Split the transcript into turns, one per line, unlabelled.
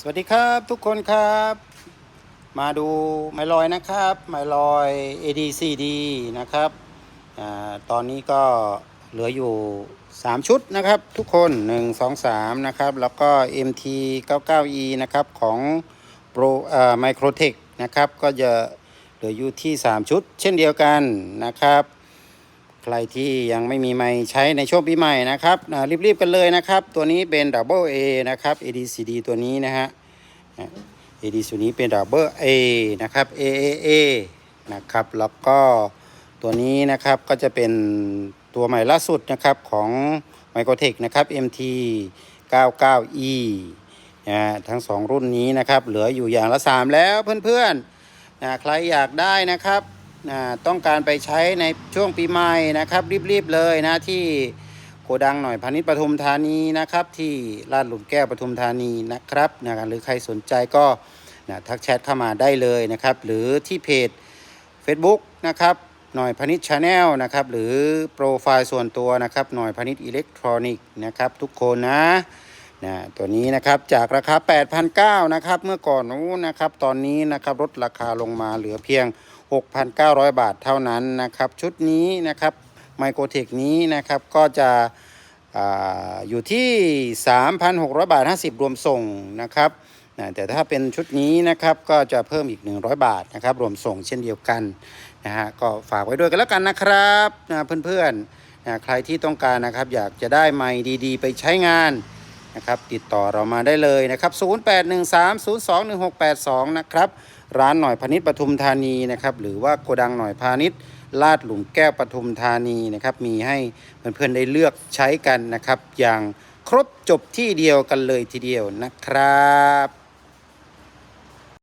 สวัสดีครับทุกคนครับ มาดูไมลอยนะครับไมลอย ADCD นะครับอตอนนี้ก็เหลืออยู่ 3 ชุดนะครับ ทุกคน 1 2 3 นะครับ แล้วก็ MT 99E นะครับของ Pro อ่า Microtech นะครับ ก็จะเหลืออยู่ที่ 3 ชุด เช่นเดียวกันนะครับ ใครที่ยังไม่มีไม้ใช้ในช่วงปีใหม่นะครับรีบๆกันเลยนะครับ ตัวนี้เป็น Double A นะครับ ADCD ตัวนี้นะฮะ AD ตัวนี้เป็น Double A นะครับ AAA นะครับแล้วก็ตัวนี้นะครับก็จะเป็นตัวใหม่ล่าสุดนะครับของ Microtech นะครับ MT 99E นะฮะทั้งสองรุ่นนี้นะครับ เหลืออยู่อย่างละ 3 แล้วเพื่อนๆนะใครอยากได้นะครับ นะต้องการไปใช้ในช่วงปีใหม่นะครับ รีบๆเลยนะที่โกดังหน่อยพาณิชย์ปทุมธานีนะครับ ที่ลาดหลุมแก้วปทุมธานีนะครับนะหรือใครสนใจก็นะทักแชทเข้ามาได้เลยนะครับ หรือที่เพจ Facebook นะครับหน่อยพาณิชย์ชาแนลนะครับ หรือโปรไฟล์ส่วนตัวนะครับหน่อยพาณิชย์อิเล็กทรอนิกส์นะครับ ทุกคนนะ นะตัวนี้นะครับจากราคา 8,900นะครับเมื่อก่อนนู้นนะครับตอนนี้นะครับลดราคาลงมาเหลือเพียง 6,900 บาทเท่านั้นนะครับชุดนี้นะครับไมโครเทคนี้นะครับก็จะออยู่ที่ 3,600 บาท 50 รวมส่งนะครับนะแต่ถ้าเป็นชุดนี้นะครับก็จะเพิ่มอีก 100 บาทนะครับรวมส่งเช่นเดียวกันนะฮะก็ฝากไว้ด้วยกันแล้วกันนะครับนะเพื่อนๆนะใครที่ต้องการนะครับอยากจะได้ไมค์ดีๆ ไปใช้งาน นะครับติดต่อเรามาได้เลยนะครับ 0813021682 นะครับ ร้านหน่อยพาณิชย์ปทุมธานีนะครับหรือว่าโกดังหน่อยพาณิชย์ลาดหลุมแก้วปทุมธานีนะครับมีให้เพื่อนๆได้เลือกใช้กันนะครับ อย่างครบจบที่เดียวกันเลยทีเดียวนะครับ